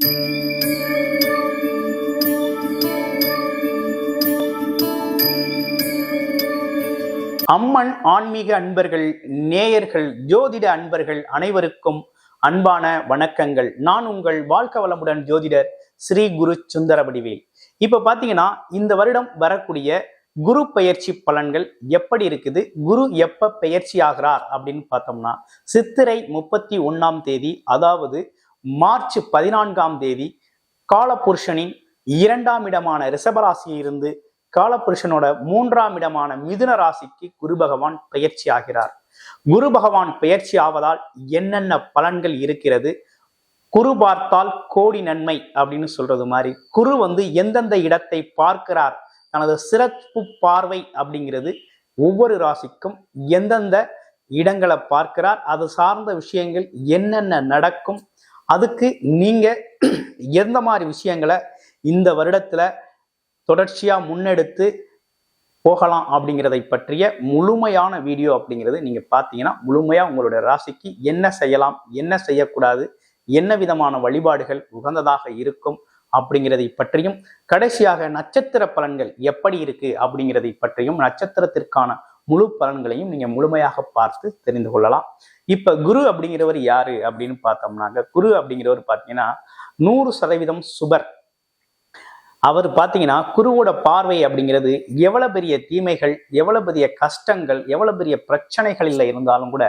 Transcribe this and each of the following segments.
அம்மன் ஆன்மீக அன்பர்கள் நேயர்கள் ஜோதிட அன்பர்கள் அனைவருக்கும் அன்பான வணக்கங்கள். நான் உங்கள் வாழ்க்க வளமுடன் ஜோதிடர் ஸ்ரீ குரு சுந்தரவடிவேல். இப்ப பாத்தீங்கன்னா இந்த வருடம் வரக்கூடிய குரு பெயர்ச்சி பலன்கள் எப்படி இருக்குது குரு எப்ப பெயர்ச்சி ஆகிறார் அப்படின்னு பார்த்தோம்னா சித்திரை முப்பத்தி ஒன்னாம் தேதி அதாவது மார்ச் பதினான்காம் தேதி காலபுருஷனின் இரண்டாம் இடமான ரிஷபராசியிலிருந்து காலபுருஷனோட மூன்றாம் இடமான மிதுன ராசிக்கு குரு பகவான் பெயர்ச்சி ஆகிறார். குரு பகவான் பெயர்ச்சி ஆவதால் என்னென்ன பலன்கள் இருக்கிறது? குரு பார்த்தால் கோடி நன்மை அப்படின்னு சொல்றது மாதிரி. குரு வந்து எந்தெந்த இடத்தை பார்க்கிறார்? தனது சிறப்பு பார்வை அப்படிங்கிறது ஒவ்வொரு ராசிக்கும் எந்தெந்த இடங்களை பார்க்கிறார்? அது சார்ந்த விஷயங்கள் என்னென்ன நடக்கும்? அதுக்கு நீங்க எந்த மாதிரி விஷயங்களை இந்த வருடத்துல தொடர்ச்சியா முன்னெடுத்து போகலாம் அப்படிங்கிறதை பற்றிய முழுமையான வீடியோ அப்படிங்கிறது நீங்க பார்த்தீங்கன்னா முழுமையா உங்களுடைய ராசிக்கு என்ன செய்யலாம் என்ன செய்யக்கூடாது என்ன விதமான வழிபாடுகள் உகந்ததாக இருக்கும் அப்படிங்கிறதை பற்றியும் கடைசியாக நட்சத்திர பலன்கள் எப்படி இருக்கு அப்படிங்கிறதை பற்றியும் நட்சத்திரத்திற்கான முழு பலன்களையும் நீங்க முழுமையாக பார்த்து தெரிந்து கொள்ளலாம். இப்ப குரு அப்படிங்கிறவர் யாரு அப்படின்னு பார்த்தோம்னாக்க குரு அப்படிங்கிறவர் பார்த்தீங்கன்னா நூறு சதவீதம் சுபர். அவர் பார்த்தீங்கன்னா குருவோட பார்வை அப்படிங்கிறது எவ்வளவு பெரிய தீமைகள் எவ்வளவு பெரிய கஷ்டங்கள் எவ்வளவு பெரிய பிரச்சனைகளில் இருந்தாலும் கூட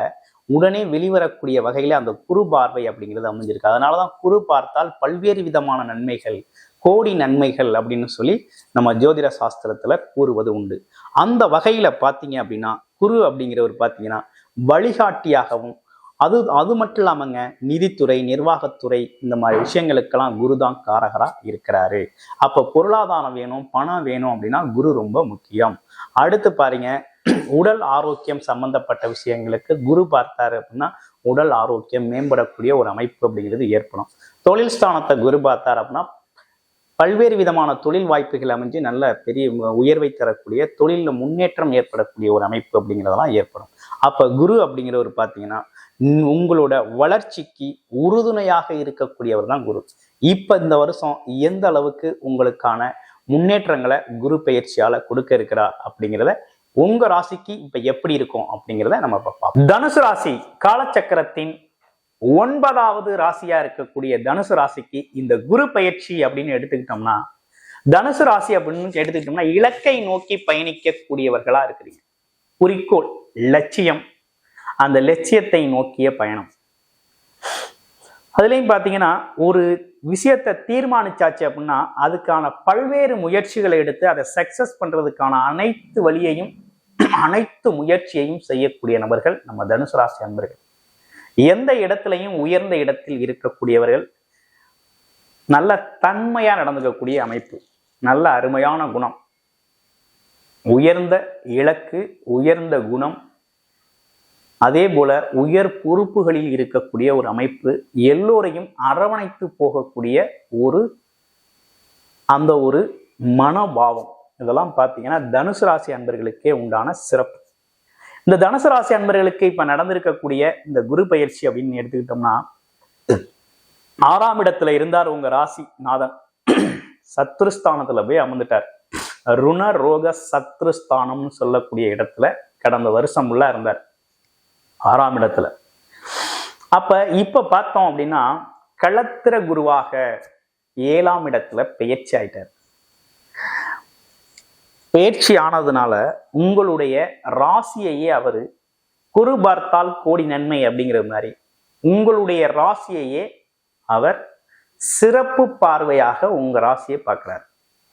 உடனே வெளிவரக்கூடிய வகையில அந்த குரு பார்வை அப்படிங்கிறது அமைஞ்சிருக்கு. அதனாலதான் குரு பார்த்தால் பல்வேறு விதமான நன்மைகள் கோடி நன்மைகள் அப்படின்னு சொல்லி நம்ம ஜோதிட சாஸ்திரத்துல கூறுவது உண்டு. அந்த வகையில பார்த்தீங்க அப்படின்னா குரு அப்படிங்கிறவர் பார்த்தீங்கன்னா வழிகாட்டியாகவும் அது அது மட்டும் இல்லாமங்க நிதித்துறை நிர்வாகத்துறை இந்த மாதிரி விஷயங்களுக்கெல்லாம் குரு தான் காரகரா இருக்கிறாரு. அப்ப பொருளாதாரம் வேணும் பணம் வேணும் அப்படின்னா குரு ரொம்ப முக்கியம். அடுத்து பாருங்க உடல் ஆரோக்கியம் சம்பந்தப்பட்ட விஷயங்களுக்கு குரு பார்த்தாரு அப்படின்னா உடல் ஆரோக்கியம் மேம்படக்கூடிய ஒரு அமைப்பு அப்படிங்கிறது ஏற்படும். தொழில் ஸ்தானத்தை குரு பார்த்தார் அப்படின்னா பல்வேறு விதமான தொழில் வாய்ப்புகள் அமைஞ்சு நல்ல பெரிய உயர்வை தரக்கூடிய தொழிலில் முன்னேற்றம் ஏற்படக்கூடிய ஒரு அமைப்பு அப்படிங்கிறதெல்லாம் ஏற்படும். அப்போ குரு அப்படிங்கிறவர் பார்த்தீங்கன்னா உங்களோட வளர்ச்சிக்கு உறுதுணையாக இருக்கக்கூடியவர் தான் குரு. இப்போ இந்த வருஷம் எந்த அளவுக்கு உங்களுக்கான முன்னேற்றங்களை குரு பயிற்சியால கொடுக்க இருக்கிறார் அப்படிங்கிறத உங்க ராசிக்கு இப்ப எப்படி இருக்கும் அப்படிங்கிறத நம்ம பார்ப்போம். தனுசு ராசி காலச்சக்கரத்தின் ஒன்பதாவது ராசியா இருக்கக்கூடிய தனுசு ராசிக்கு இந்த குரு பயிற்சி அப்படின்னு எடுத்துக்கிட்டோம்னா தனுசு ராசி அப்படின்னு எடுத்துக்கிட்டோம்னா இலக்கை நோக்கி பயணிக்கக்கூடியவர்களா இருக்கிறீங்க. குறிக்கோள் லட்சியம். அந்த லட்சியத்தை நோக்கிய பயணம். அதுலேயும் பார்த்தீங்கன்னா ஒரு விஷயத்தை தீர்மானிச்சாச்சு அப்படின்னா அதுக்கான பல்வேறு முயற்சிகளை எடுத்து அதை சக்சஸ் பண்றதுக்கான அனைத்து வழியையும் அனைத்து முயற்சியையும் செய்யக்கூடிய நபர்கள் நம்ம தனுசு ராசி அன்பர்கள். எந்த இடத்துலையும் உயர்ந்த இடத்தில் இருக்கக்கூடியவர்கள் நல்ல தன்மையா நடந்துக்கக்கூடிய அமைப்பு நல்ல அருமையான குணம். உயர்ந்த இலக்கு உயர்ந்த குணம். அதே போல உயர் பொறுப்புகளில் இருக்கக்கூடிய ஒரு அமைப்பு எல்லோரையும் அரவணைத்து போகக்கூடிய ஒரு அந்த ஒரு மனோபாவம். இதெல்லாம் பார்த்தீங்கன்னா தனுசு ராசி அன்பர்களுக்கே உண்டான சிறப்பு. இந்த தனுசு ராசி அன்பர்களுக்கு இப்ப நடந்திருக்கக்கூடிய இந்த குரு பயிற்சி அப்படின்னு எடுத்துக்கிட்டோம்னா ஆறாம் இடத்துல இருந்தார் உங்க ராசி நாதன். சத்ருஸ்தானத்துல போய் அமர்ந்துட்டார். ருண ரோக சத்ருஸ்தானம்னு சொல்லக்கூடிய இடத்துல கடந்த வருஷம் உள்ள இருந்தார். ஆறாம் இடத்துல. அப்ப இப்ப பார்த்தோம் அப்படின்னா களத்திர குருவாக ஏழாம் இடத்துல பெயர்ச்சி ஆயிட்டார். பயிற்சி ஆனதுனால உங்களுடைய ராசியையே அவரு குரு பார்த்தால் கோடி நன்மை அப்படிங்கிற மாதிரி. உங்களுடைய ராசியையே அவர் சிறப்பு பார்வையாக உங்க ராசியை பார்க்கிறார்.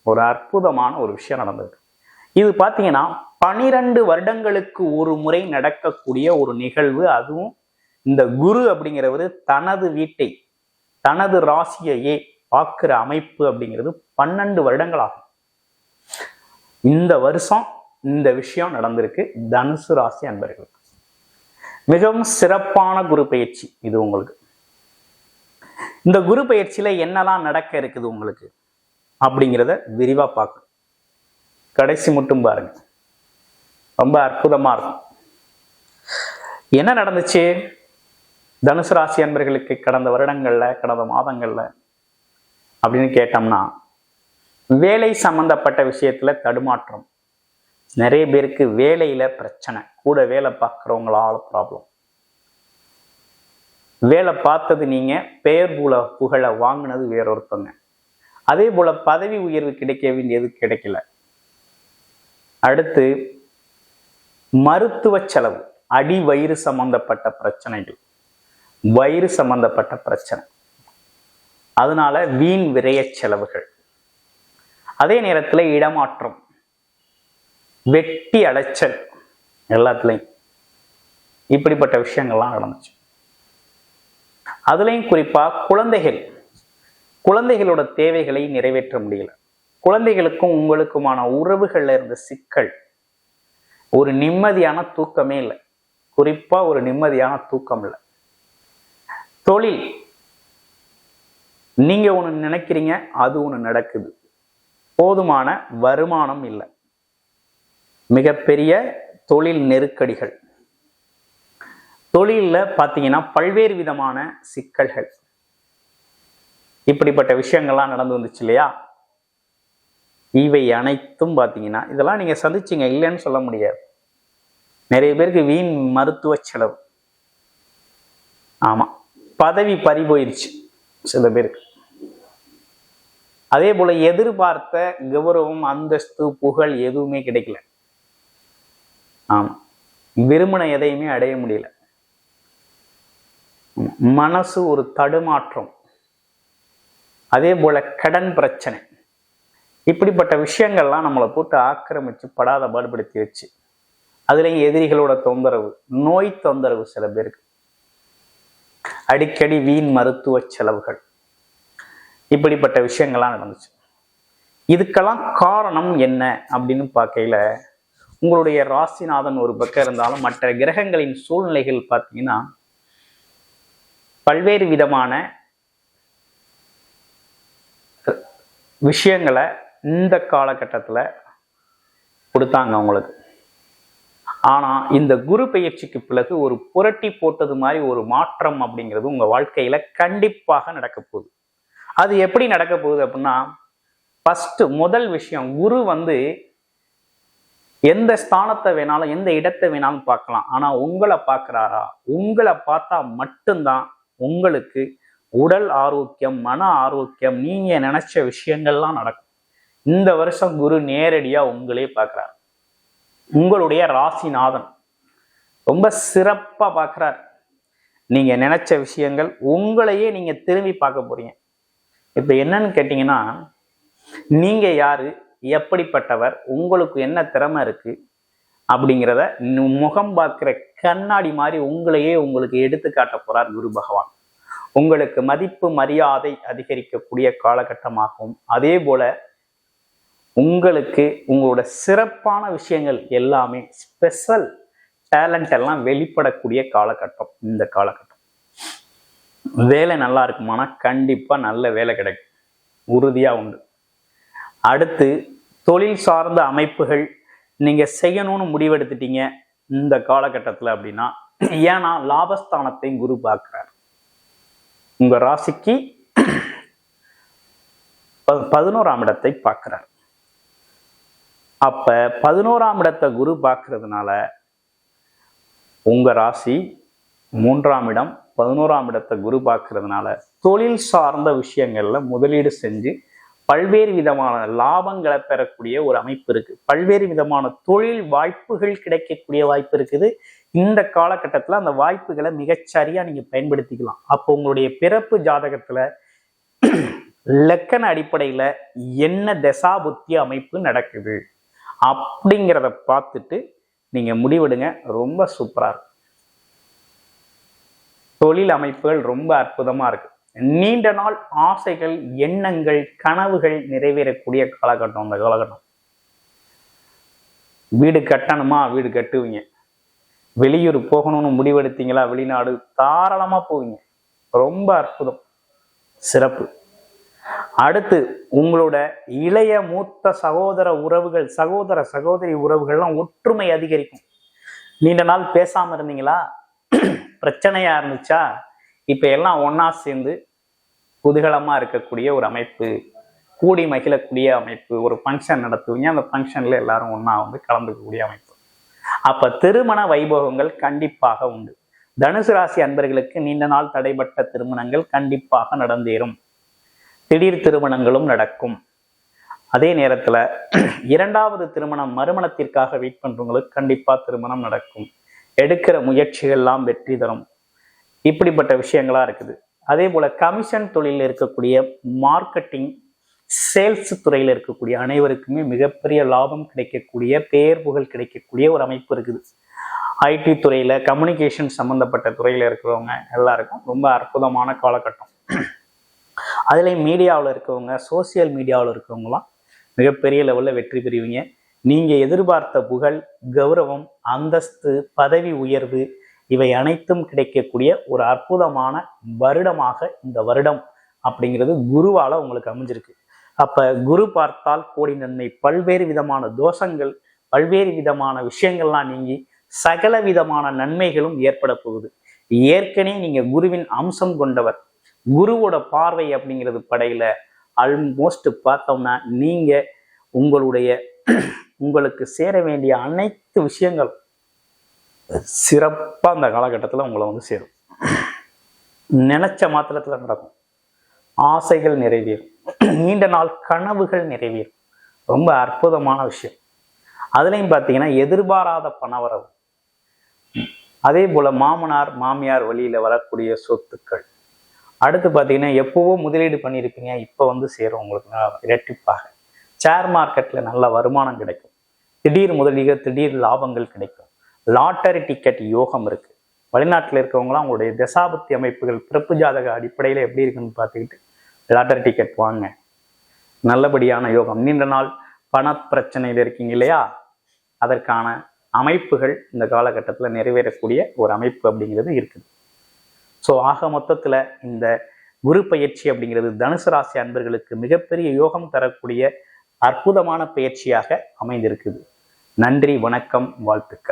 ஒரு அற்புதமான ஒரு விஷயம் நடந்தது இது பார்த்தீங்கன்னா பனிரெண்டு வருடங்களுக்கு ஒரு முறை நடக்கக்கூடிய ஒரு நிகழ்வு. அதுவும் இந்த குரு அப்படிங்கிறவர் தனது வீட்டை தனது ராசியையே பார்க்கிற அமைப்பு அப்படிங்கிறது பன்னெண்டு வருடங்கள் ஆகும் இந்த வருஷம் இந்த விஷயம் நடந்திருக்கு. தனுசு ராசி அன்பர்கள் மிகவும் சிறப்பான குரு பயிற்சி இது உங்களுக்கு. இந்த குரு பயிற்சியில என்னெல்லாம் நடக்க இருக்குது உங்களுக்கு? அப்படிங்கிறத விரிவா பார்க்கணும். கடைசி மட்டும் பாருங்க. ரொம்ப அற்புதமா இருக்கும். என்ன நடந்துச்சு? தனுசு ராசி அன்பர்களுக்கு கடந்த வருடங்கள்ல கடந்த மாதங்கள்ல அப்படின்னு கேட்டோம்னா வேலை சம்பந்தப்பட்ட விஷயத்துல தடுமாற்றம். நிறைய பேருக்கு வேலையில பிரச்சனை. கூட வேலை பார்க்குறவங்களால ப்ராப்ளம் வேலை பார்த்தது நீங்க பெயர் புல புகழை வாங்கினது வேறொருத்தவங்க அதே போல பதவி உயர்வு கிடைக்க வேண்டியது கிடைக்கல. அடுத்து மருத்துவ செலவு. அடி வயிறு சம்பந்தப்பட்ட பிரச்சனைகள். வயிறு சம்பந்தப்பட்ட பிரச்சனை. அதனால வீண் விரைய செலவுகள். அதே நேரத்துல இடமாற்றம். வெட்டி அலைச்சல். எல்லாத்துலேயும். இப்படிப்பட்ட விஷயங்கள்லாம் நடந்துச்சு. அதுலயும் குறிப்பா குழந்தைகள். குழந்தைகளோட தேவைகளை நிறைவேற்ற முடியல. குழந்தைகளுக்கும் உங்களுக்குமான உறவுகள்ல இருந்த சிக்கல். ஒரு நிம்மதியான தூக்கமே இல்லை. குறிப்பா ஒரு நிம்மதியான தூக்கம் இல்லை. தொழில். நீங்க ஒண்ணு நினைக்கிறீங்க அது ஒண்ணு நடக்குது. போதுமான வருமானம் இல்லை. மிகப்பெரிய தொழில் நெருக்கடிகள். தொழில்ல பாத்தீங்கன்னா பல்வேறு விதமான சிக்கல்கள். இப்படிப்பட்ட விஷயங்கள்லாம் நடந்து வந்துச்சு இல்லையா? இவை அனைத்தும் பார்த்தீங்கன்னா இதெல்லாம் நீங்க சந்திச்சீங்க இல்லைன்னு சொல்ல முடியாது. நிறைய பேருக்கு வீண் மருத்துவ செலவு. ஆமா. பதவி பறி போயிருச்சு சில பேருக்கு. அதே போல எதிர்பார்த்த கௌரவம் அந்தஸ்து புகழ் எதுவுமே கிடைக்கல. ஆமா. விரும்பின எதையுமே அடைய முடியல. மனசு ஒரு தடுமாற்றம். அதே போல கடன் பிரச்சனை. இப்படிப்பட்ட விஷயங்கள்லாம் நம்மளை போட்டு ஆக்கிரமிச்சு படாத பாடுபடுத்தி வச்சு அதுலேயும் எதிரிகளோட தொந்தரவு நோய் தொந்தரவு சில பேருக்கு. அடிக்கடி வீண் மருத்துவ செலவுகள். இப்படிப்பட்ட விஷயங்கள்லாம் நடந்துச்சு. இதுக்கெல்லாம் காரணம் என்ன அப்படின்னு பார்க்கையில உங்களுடைய ராசிநாதன் ஒரு பக்கம் இருந்தாலும் மற்ற கிரகங்களின் சூழ்நிலைகள் பார்த்தீங்கன்னா பல்வேறு விதமான விஷயங்களை இந்த காலகட்டத்தில் கொடுத்தாங்க அவங்களுக்கு. ஆனா இந்த குரு பெயர்ச்சிக்கு பிறகு ஒரு புரட்டி போட்டது மாதிரி ஒரு மாற்றம் அப்படிங்கிறது உங்க வாழ்க்கையில கண்டிப்பாக நடக்க போகுது. அது எப்படி நடக்க போகுது அப்படின்னா ஃபஸ்ட்டு முதல் விஷயம் குரு வந்து எந்த ஸ்தானத்தை வேணாலும் எந்த இடத்தை வேணாலும் பார்க்கலாம். ஆனால் உங்களை பார்க்குறாரா? உங்களை பார்த்தா மட்டும்தான் உங்களுக்கு உடல் ஆரோக்கியம் மன ஆரோக்கியம் நீங்க நினைச்ச விஷயங்கள்லாம் நடக்கும். இந்த வருஷம் குரு நேரடியாக உங்களே பார்க்குறாரு. உங்களுடைய ராசிநாதன். ரொம்ப சிறப்பாக பார்க்குறார். நீங்கள் நினச்ச விஷயங்கள் உங்களையே நீங்கள் திரும்பி பார்க்க போறீங்க. இப்போ என்னன்னு கேட்டிங்கன்னா நீங்க யாரு? எப்படிப்பட்டவர்? உங்களுக்கு என்ன திறமை இருக்கு? அப்படிங்கிறத முகம் பார்க்கிற கண்ணாடி மாதிரி உங்களையே உங்களுக்கு எடுத்து காட்ட போறார் குரு பகவான். உங்களுக்கு மதிப்பு மரியாதை அதிகரிக்கக்கூடிய காலகட்டமாகவும் அதே போல உங்களுக்கு உங்களோட சிறப்பான விஷயங்கள் எல்லாமே ஸ்பெஷல் டேலண்ட் எல்லாம் வெளிப்படக்கூடிய காலகட்டம் இந்த காலகட்டம். வேலை நல்லா இருக்குமானா கண்டிப்பா நல்ல வேலை கிடைக்கும். உறுதியா உண்டு. அடுத்து தொழில் சார்ந்த அமைப்புகள் நீங்க செய்யணும்னு முடிவெடுத்துட்டீங்க இந்த காலகட்டத்துல அப்படின்னா ஏன்னா லாபஸ்தானத்தையும் குரு பார்க்குறார். உங்க ராசிக்கு ப- பதினோராம் இடத்தை பார்க்குறார். அப்ப பதினோராம் இடத்தை குரு பார்க்கறதுனால உங்க ராசி மூன்றாம் இடம் பதினோராம் இடத்தை குரு பார்க்கறதுனால தொழில் சார்ந்த விஷயங்கள்ல முதலீடு செஞ்சு பல்வேறு விதமான லாபங்களை பெறக்கூடிய ஒரு அமைப்பு இருக்கு. பல்வேறு விதமான தொழில் வாய்ப்புகள் கிடைக்கக்கூடிய வாய்ப்பு இருக்குது. இந்த காலகட்டத்தில் அந்த வாய்ப்புகளை மிகச்சரியா நீங்க பயன்படுத்திக்கலாம். அப்போ உங்களுடைய பிறப்பு ஜாதகத்துல லக்கண அடிப்படையில என்ன தசாபுத்தி அமைப்பு நடக்குது அப்படிங்கிறத பார்த்துட்டு நீங்க முடிவெடுங்க. ரொம்ப சூப்பரா இருக்கும். தொழில் அமைப்புகள் ரொம்ப அற்புதமா இருக்கு. நீண்ட நாள் ஆசைகள் எண்ணங்கள் கனவுகள் நிறைவேறக்கூடிய காலகட்டம் அந்த காலகட்டம். வீடு கட்டணுமா? வீடு கட்டுவீங்க. வெளியூர் போகணும்னு முடிவெடுத்தீங்களா? வெளிநாடு தாராளமா போவீங்க. ரொம்ப அற்புதம். சிறப்பு. அடுத்து உங்களோட இளைய மூத்த சகோதர உறவுகள் சகோதர சகோதரி உறவுகள்லாம் ஒற்றுமை அதிகரிக்கும். நீண்ட நாள் பேசாம இருந்தீங்களா? பிரச்சனையா இருந்துச்சா? இப்ப எல்லாம் ஒன்றா சேர்ந்து குதூகலமா இருக்கக்கூடிய ஒரு அமைப்பு கூடி மகிழக்கூடிய அமைப்பு ஒரு ஃபங்க்ஷன் நடத்துவீங்க. அந்த ஃபங்க்ஷன்ல எல்லாரும் ஒன்றா வந்து கலந்துக்கக்கூடிய அமைப்பு. அப்ப திருமண வைபவங்கள் கண்டிப்பாக உண்டு. தனுசு ராசி அன்பர்களுக்கு நீண்ட நாள் தடைப்பட்ட திருமணங்கள் கண்டிப்பாக நடந்தேறும். திடீர் திருமணங்களும் நடக்கும். அதே நேரத்துல இரண்டாவது திருமணம் மறுமணத்திற்காக வெயிட் பண்றவங்களுக்கு கண்டிப்பா திருமணம் நடக்கும். எடுக்கிற முயற்சிகள்லாம் வெற்றி தரும். இப்படிப்பட்ட விஷயங்களா இருக்குது. அதே போல கமிஷன் தொழிலில் இருக்கக்கூடிய மார்க்கெட்டிங் சேல்ஸ் துறையில் இருக்கக்கூடிய அனைவருக்குமே மிகப்பெரிய லாபம் கிடைக்கக்கூடிய பேர் புகழ் கிடைக்கக்கூடிய ஒரு அமைப்பு இருக்குது. ஐடி துறையில கம்யூனிகேஷன் சம்பந்தப்பட்ட துறையில இருக்கிறவங்க எல்லாருக்கும் ரொம்ப அற்புதமான காலகட்டம். அதுலேயும் மீடியாவில் இருக்கவங்க சோசியல் மீடியாவில் இருக்கிறவங்களாம் மிகப்பெரிய லெவலில் வெற்றி பெறுவீங்க. நீங்க எதிர்பார்த்த புகழ் கௌரவம் அந்தஸ்து பதவி உயர்வு இவை அனைத்தும் கிடைக்கக்கூடிய ஒரு அற்புதமான வருடமாக இந்த வருடம் அப்படிங்கிறது குருவால உங்களுக்கு அமைஞ்சிருக்கு. அப்ப குரு பார்த்தால் கோடி நன்மை பல்வேறு விதமான தோஷங்கள் பல்வேறு விதமான விஷயங்கள்லாம் நீங்கி சகல விதமான நன்மைகளும் ஏற்பட போகுது. ஏற்கனவே நீங்க குருவின் அம்சம் கொண்டவர். குருவோட பார்வை அப்படிங்கிறது படையில ஆல்மோஸ்ட் பார்த்தோம்னா நீங்க உங்களுடைய உங்களுக்கு சேர வேண்டிய அனைத்து விஷயங்கள் சிறப்பாக அந்த காலகட்டத்தில் உங்களை வந்து சேரும். நினைச்ச மாத்திரத்துல நடக்கும். ஆசைகள் நிறைவேறும். நீண்ட நாள் கனவுகள் நிறைவேறும். ரொம்ப அற்புதமான விஷயம். அதுலயும் பார்த்தீங்கன்னா எதிர்பாராத பணவரவு. அதே போல மாமனார் மாமியார் வழியில வரக்கூடிய சொத்துக்கள். அடுத்து பார்த்தீங்கன்னா எப்போவோ முதலீடு பண்ணியிருப்பீங்க இப்போ வந்து சேரும் உங்களுக்கு இரட்டிப்பாக. ஷேர் மார்க்கெட்ல நல்ல வருமானம் கிடைக்கும். திடீர் முதலீடு திடீர் லாபங்கள் கிடைக்கும். லாட்டரி டிக்கெட் யோகம் இருக்கு. வெளிநாட்டில் இருக்கவங்களாம் அவங்களுடைய தசாபத்தி அமைப்புகள் பிறப்பு ஜாதக அடிப்படையில் எப்படி இருக்குன்னு பார்த்துக்கிட்டு லாட்டரி டிக்கெட் வாங்க. நல்லபடியான யோகம். நீண்ட நாள் பண பிரச்சனையில் இருக்கீங்க இல்லையா? அதற்கான அமைப்புகள் இந்த காலகட்டத்தில் நிறைவேறக்கூடிய ஒரு அமைப்பு அப்படிங்கிறது இருக்குது. ஸோ ஆக மொத்தத்தில் இந்த குரு பயிற்சி அப்படிங்கிறது தனுசு ராசி அன்பர்களுக்கு மிகப்பெரிய யோகம் தரக்கூடிய அற்புதமான பயிற்சியாக அமைந்திருக்குது. நன்றி வணக்கம் வாழ்த்துக்கள்.